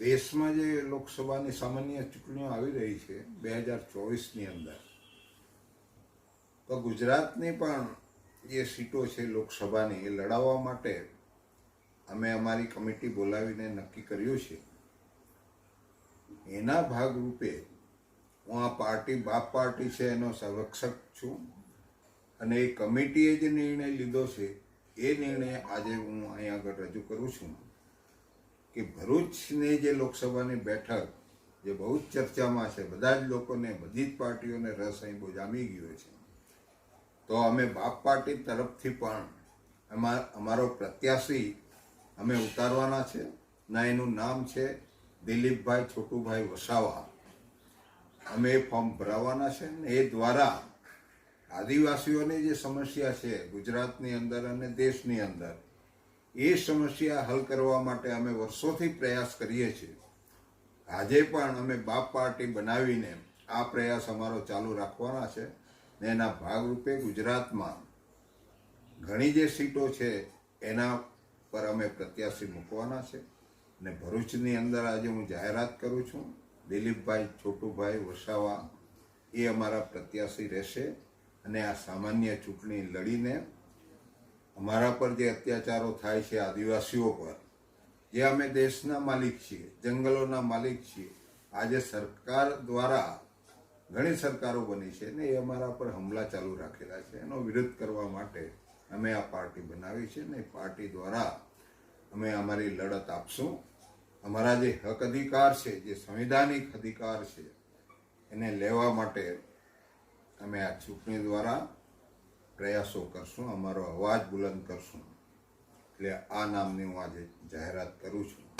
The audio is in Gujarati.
દેશમાં જે લોકસભાની સામાન્ય ચૂંટણીઓ આવી રહી છે, બે હજાર ચોવીસની અંદર, તો ગુજરાતની પણ જે સીટો છે લોકસભાની, એ લડાવવા માટે અમે અમારી કમિટી બોલાવીને નક્કી કર્યું છે. એના ભાગરૂપે હું આ પાર્ટી, બાપ પાર્ટી છે એનો સંરક્ષક છું અને એ કમિટીએ જે નિર્ણય લીધો છે, એ નિર્ણય આજે હું અહીં આગળ રજૂ કરું છું. કે ભરૂચની જે લોકસભાની બેઠક, જે બહુ જ ચર્ચામાં છે, બધા જ લોકોને, બધી જ પાર્ટીઓને રસ અહીં બહુ જામી ગયો છે. તો અમે બાપ પાર્ટી તરફથી પણ અમાર પ્રત્યાશી અમે ઉતારવાના છે. ના એનું નામ છે દિલીપભાઈ છોટુભાઈ વસાવા. અમે એ ફોર્મ ભરાવાના છે ને એ દ્વારા આદિવાસીઓની જે સમસ્યા છે ગુજરાતની અંદર અને દેશની અંદર એ સમસ્યા હલ કરવા માટે અમે વર્ષોથી પ્રયાસ કરીએ છીએ. આજે પણ અમે બાપ પાર્ટી બનાવીને આ પ્રયાસ અમારો ચાલુ રાખવાના છે ને એના ભાગરૂપે ગુજરાતમાં ઘણી જે સીટો છે એના પર અમે પ્રત્યાશી મૂકવાના છે ને ભરૂચની અંદર આજે હું જાહેરાત કરું છું. દિલીપભાઈ છોટુભાઈ વસાવા એ અમારા પ્રત્યાશી રહેશે અને આ સામાન્ય ચૂંટણી લડીને અમારા પર જે અત્યાચારો થાય છે આદિવાસીઓ પર, જે અમે દેશના માલિક છીએ, જંગલોના માલિક છીએ, આજે સરકાર દ્વારા ઘણી સરકારો બની છે ને એ અમારા પર હમલા ચાલુ રાખેલા છે. એનો વિરોધ કરવા માટે અમે આ પાર્ટી બનાવી છે ને પાર્ટી દ્વારા અમે અમારી લડત આપશું. અમારા જે હક અધિકાર છે, જે સંવિધાનિક અધિકાર છે, એને લેવા માટે અમે આ ચૂંટણી દ્વારા પ્રયાસો કરશું અમારો અવાજ બુલંદ કરશું. એટલે આ નામની હું આજે જાહેરાત કરું છું.